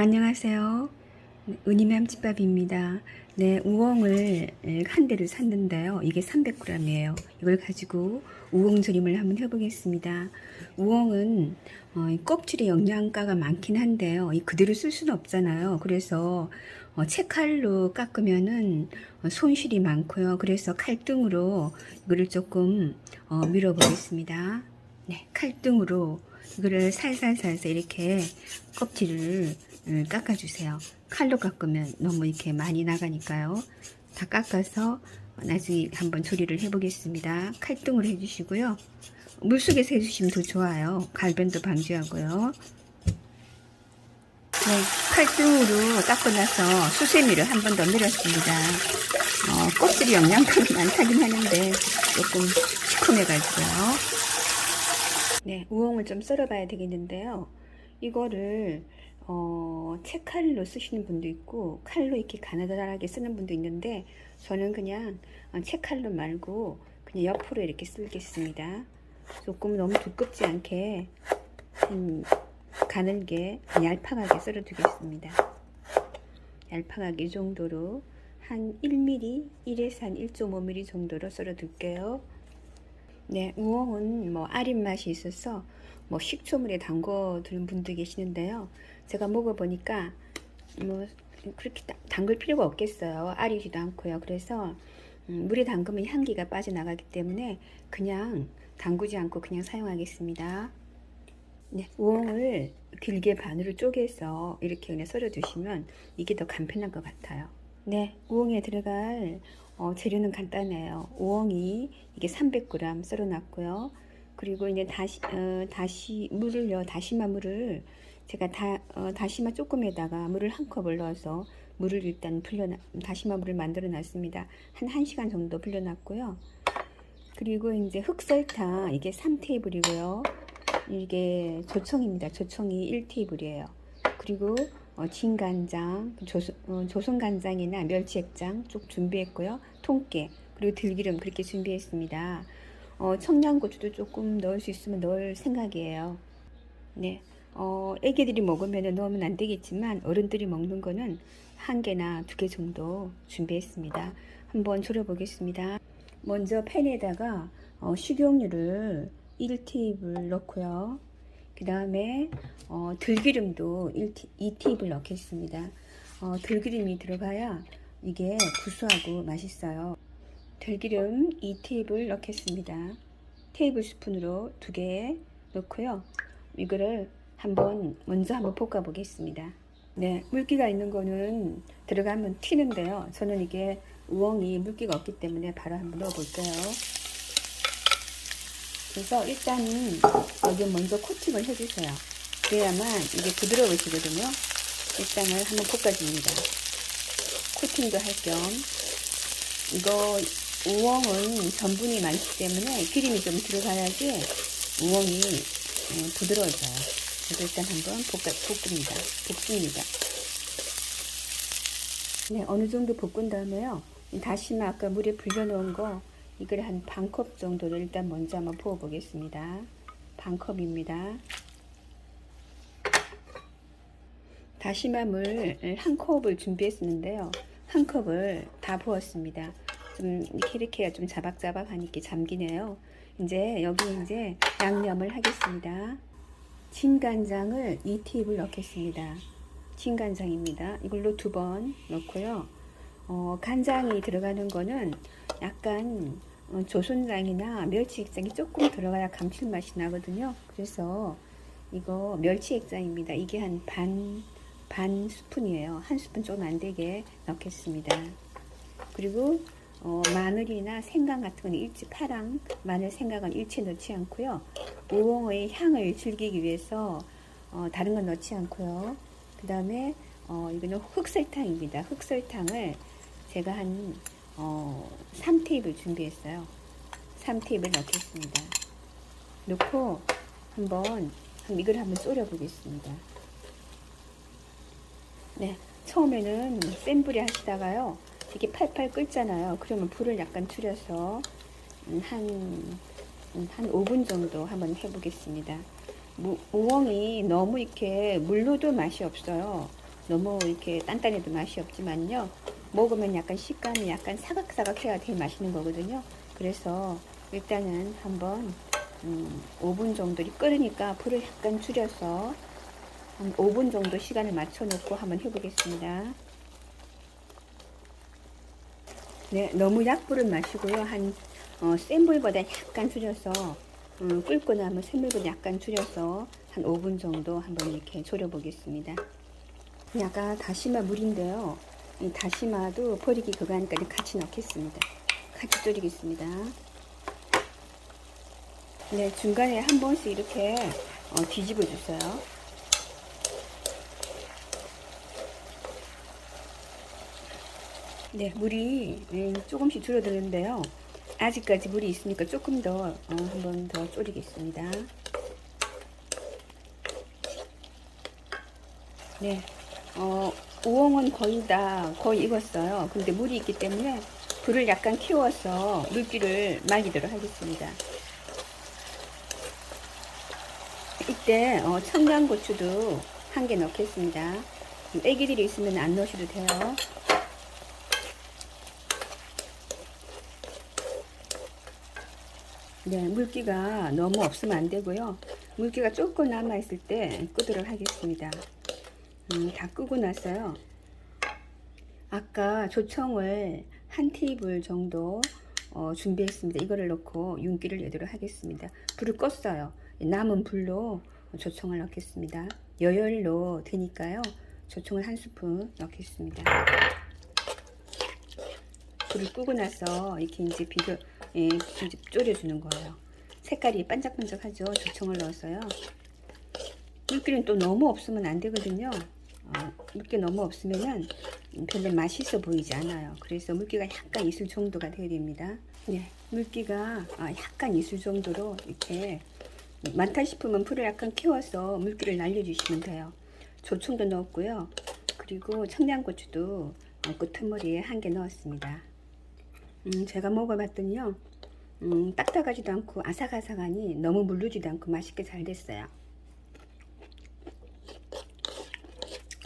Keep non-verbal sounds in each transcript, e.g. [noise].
안녕하세요. 은희의 함집밥입니다. 네, 우엉을 한 대를 샀는데요. 이게 300g이에요. 이걸 가지고 우엉 조림을 한번 해보겠습니다. 우엉은 어, 이 껍질에 영양가가 많긴 한데요. 이 그대로 쓸 수는 없잖아요. 그래서 어, 채칼로 깎으면은 어, 손실이 많고요. 그래서 칼등으로 이거를 조금 어, 밀어보겠습니다. 네, 칼등으로 이거를 살살살살 이렇게 껍질을 음, 깎아주세요. 칼로 깎으면 너무 이렇게 많이 나가니까요. 다 깎아서 나중에 한번 조리를 해보겠습니다. 칼등으로 해주시고요. 물속에서 해주시면 더 좋아요. 갈변도 방지하고요. 네, 칼등으로 깎고 나서 수세미를 한 번 더 밀었습니다. 어, 껍질이 영양가가 [laughs] 많다긴 하는데 조금 시큼해가지고요. 네, 우엉을 좀 썰어봐야 되겠는데요. 이거를 어, 채칼로 쓰시는 분도 있고 칼로 이렇게 가느다랗게 쓰는 분도 있는데 저는 그냥 어, 채칼로 말고 그냥 옆으로 이렇게 쓸겠습니다. 조금 너무 두껍지 않게 음, 가늘게 얄팍하게 썰어 두겠습니다. 얄팍하게 이 정도로 한 1mm, 1에서 한 1.5mm 정도로 썰어 둘게요. 네, 우엉은 뭐 아린 맛이 있어서 뭐 식초물에 담궈 두는 분도 계시는데요. 제가 먹어보니까 뭐 그렇게 다- 담글 필요가 없겠어요. 아리지도 않고요. 그래서 음, 물에 담그면 향기가 빠져나가기 때문에 그냥 담그지 않고 그냥 사용하겠습니다. 네, 우엉을 길게 반으로 쪼개서 이렇게 그냥 썰어 두시면 이게 더 간편한 것 같아요. 네, 우엉에 들어갈 어, 재료는 간단해요. 우엉이 이게 300g 썰어 놨고요. 그리고 이제 다시 어, 다시 물을요, 다시마 물을 제가 다 어, 다시마 조금에다가 물을 한 컵을 넣어서 물을 일단 불려 다시마 물을 만들어 놨습니다. 한 1시간 정도 불려 놨고요. 그리고 이제 흑설탕 이게 3테이블이고요. 이게 조청입니다. 조청이 1테이블이에요. 그리고 어, 진간장, 조선, 어, 조선간장이나 멸치액장 쭉 준비했고요. 통깨 그리고 들기름 그렇게 준비했습니다. 어, 청양고추도 조금 넣을 수 있으면 넣을 생각이에요. 네, 어, 애기들이 먹으면 넣으면 안 되겠지만 어른들이 먹는 거는 한 개나 두 개 정도 준비했습니다. 한번 졸여 보겠습니다. 먼저 팬에다가 어, 식용유를 1테이블 넣고요. 그 다음에 어, 들기름도 1, 2테이블 넣겠습니다. 어, 들기름이 들어가야 이게 구수하고 맛있어요. 들기름 2테이블 넣겠습니다. 테이블 스푼으로 두 개 넣고요. 이거를 한번 먼저 한번 볶아 보겠습니다. 네, 물기가 있는 거는 들어가면 튀는데요. 저는 이게 우엉이 물기가 없기 때문에 바로 한번 넣어 볼게요. 그래서 일단은 여기 먼저 코팅을 해주세요. 그래야만 이게 부드러워지거든요. 일단은 한번 볶아줍니다. 코팅도 할 겸 이거 우엉은 전분이 많기 때문에 기름이 좀 들어가야지 우엉이 음, 부드러워져요. 일단 한번 볶아, 볶습니다. 볶습니다. 네, 어느 정도 볶은 다음에요. 이 다시마 아까 물에 불려놓은 거 이걸 한 반 컵 정도를 일단 먼저 한번 부어 보겠습니다. 반 컵입니다. 다시마 물 한 컵을 준비했었는데요. 한 컵을 다 부었습니다. 좀 이렇게 이렇게 좀 자박자박하니까 잠기네요. 이제 여기 이제 양념을 하겠습니다. 진간장을 2팁을 넣겠습니다. 진간장입니다. 이걸로 두 번 넣고요. 어, 간장이 들어가는 거는 약간 어, 조선장이나 멸치액장이 조금 들어가야 감칠맛이 나거든요. 그래서 이거 멸치액장입니다. 이게 한 반, 반 스푼이에요. 한 스푼 조금 안 되게 넣겠습니다. 그리고 어, 마늘이나 생강 같은 건 일치 파랑 마늘 생강은 일체 넣지 않고요. 우엉의 향을 즐기기 위해서 어, 다른 건 넣지 않고요. 그 다음에 어, 이거는 흑설탕입니다. 흑설탕을 제가 한 어, 3테이블 준비했어요. 3테이블 넣겠습니다. 넣고 한번 이걸 한번 졸여 보겠습니다. 네, 처음에는 센 불에 하시다가요. 이게 팔팔 끓잖아요. 그러면 불을 약간 줄여서 음, 한, 음, 한 5분 정도 한번 해보겠습니다. 무, 우엉이 너무 이렇게 물로도 맛이 없어요. 너무 이렇게 단단해도 맛이 없지만요. 먹으면 약간 식감이 약간 사각사각해야 제일 맛있는 거거든요. 그래서 일단은 한번 음, 5분 정도 끓으니까 불을 약간 줄여서 한 5분 정도 시간을 맞춰 놓고 한번 해보겠습니다. 네, 너무 약불은 마시고요. 한 어, 센 불보다 약간 줄여서 음, 끓거나 하면 센 불보다 약간 줄여서 한 5분 정도 한번 이렇게 졸여보겠습니다. 약간 다시마 물인데요. 이 다시마도 버리기 하니까 같이 넣겠습니다. 같이 졸이겠습니다. 네, 중간에 한 번씩 이렇게 어, 뒤집어 주세요. 네, 물이 음, 조금씩 줄어드는데요. 아직까지 물이 있으니까 조금 더 어, 한번 더 졸이겠습니다. 네, 어, 우엉은 거의 다 거의 익었어요. 근데 물이 있기 때문에 불을 약간 키워서 물기를 말리도록 하겠습니다. 이때 어, 청양고추도 한 개 넣겠습니다. 애기들이 있으면 안 넣으셔도 돼요. 네, 물기가 너무 없으면 안 되고요. 물기가 조금 남아있을 때 끄도록 하겠습니다. 음, 다 끄고 나서요. 아까 조청을 한 테이블 정도 어, 준비했습니다. 이거를 넣고 윤기를 내도록 하겠습니다. 불을 껐어요. 남은 불로 조청을 넣겠습니다. 여열로 되니까요. 조청을 한 스푼 넣겠습니다. 불을 끄고 나서 이렇게 이제 비교 예, 졸여주는 거예요. 색깔이 반짝반짝하죠. 조청을 넣었어요. 물기는 또 너무 없으면 안 되거든요. 어, 물기 너무 없으면은 별로 맛있어 보이지 않아요. 그래서 물기가 약간 있을 정도가 되어야 됩니다. 네, 물기가 아, 약간 있을 정도로 이렇게 많다 싶으면 불을 약간 키워서 물기를 날려주시면 돼요. 조청도 넣었고요. 그리고 청양고추도 어, 끝머리에 한 개 넣었습니다. 음, 제가 먹어봤더니요. 음, 딱딱하지도 않고 아삭아삭하니 너무 물르지도 않고 맛있게 잘 됐어요.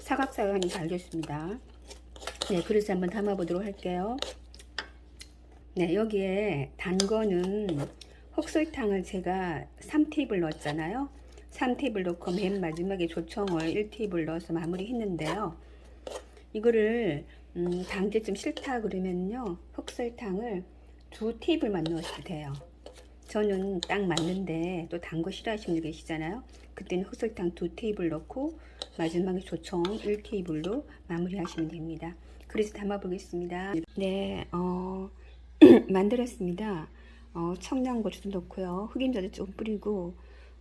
사각사각하니 잘 됐습니다. 네, 그릇에 한번 담아보도록 할게요. 네, 여기에 단 거는 흑설탕을 제가 3테이블 넣었잖아요. 3테이블 넣고 맨 마지막에 조청을 1테이블 넣어서 마무리 했는데요. 이거를 음, 당제 좀 싫다 그러면요. 흑설탕을 두 테이블만 넣으셔도 돼요. 저는 딱 맞는데 또 단 거 싫어하시는 분 계시잖아요. 그때는 흑설탕 두 테이블 넣고 마지막에 조청 1테이블로 마무리하시면 됩니다. 그래서 담아 보겠습니다. 네, 어, [clears throat] 만들었습니다. 어, 청양고추도 넣고요. 흑임자도 좀 뿌리고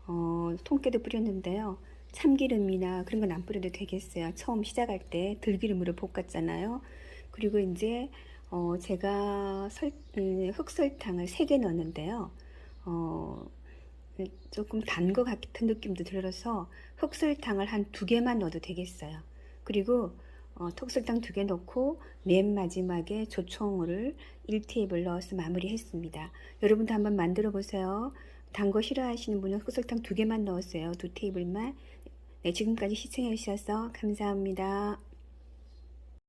어, 통깨도 뿌렸는데요. 참기름이나 그런 건 안 뿌려도 되겠어요. 처음 시작할 때 들기름으로 볶았잖아요. 그리고 이제 어, 제가 설, 음, 흑설탕을 3개 넣었는데요. 어, 조금 단 것 같은 느낌도 들어서 흑설탕을 한 두 개만 넣어도 되겠어요. 그리고 어, 톡설탕 두 개 넣고 맨 마지막에 조청을 1테이블 넣어서 마무리했습니다. 여러분도 한번 만들어 보세요. 단 거 싫어하시는 분은 흑설탕 두 개만 넣었어요. 두 테이블만. 네, 지금까지 시청해 주셔서 감사합니다.